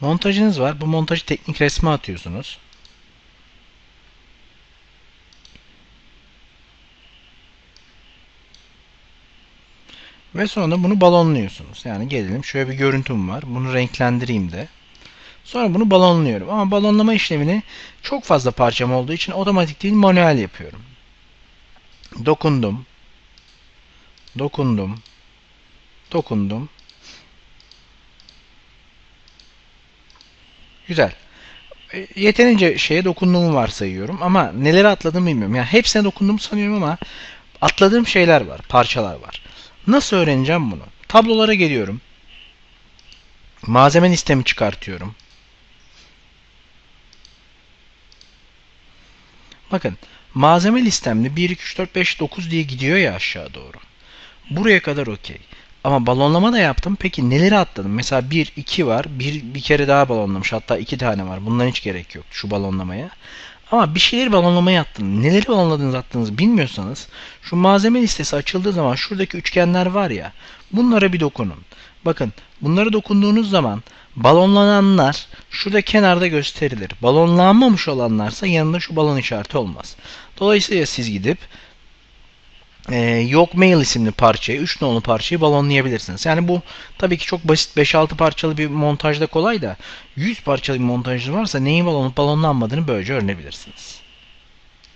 Montajınız var. Bu montajı teknik resme atıyorsunuz. Ve sonra bunu balonluyorsunuz. Yani gelelim şöyle bir görüntüm var. Bunu renklendireyim de. Sonra bunu balonluyorum. Ama balonlama işlemini çok fazla parçam olduğu için otomatik değil manuel yapıyorum. Dokundum. Dokundum. Dokundum. Güzel. E, Yeterince şeye dokunduğumu varsayıyorum ama neleri atladığımı bilmiyorum. Yani hepsine dokunduğumu sanıyorum ama atladığım şeyler var, parçalar var. Nasıl öğreneceğim bunu? Tablolara geliyorum. Malzeme listemi çıkartıyorum. Bakın malzeme listemde 1, 2, 3, 4, 5, 9 diye gidiyor ya aşağı doğru. Buraya kadar okey. Ama balonlama da yaptım. Peki neleri atladım? Mesela 1, 2 var. Bir, bir kere daha balonlamış. Hatta 2 tane var. Bundan hiç gerek yok şu balonlamaya. Ama bir şeyleri balonlamaya attım. Neleri balonladığınız attığınızı bilmiyorsanız şu malzeme listesi açıldığı zaman şuradaki üçgenler var ya bunlara bir dokunun. Bakın bunlara dokunduğunuz zaman balonlananlar şurada kenarda gösterilir. Balonlanmamış olanlarsa yanında şu balon işareti olmaz. Dolayısıyla siz gidip e, yok mail isimli parçayı, 3 nolu parçayı balonlayabilirsiniz. Yani bu tabii ki çok basit 5-6 parçalı bir montajda kolay da 100 parçalı bir montajı varsa neyin balonlanıp balonlanmadığını böylece öğrenebilirsiniz.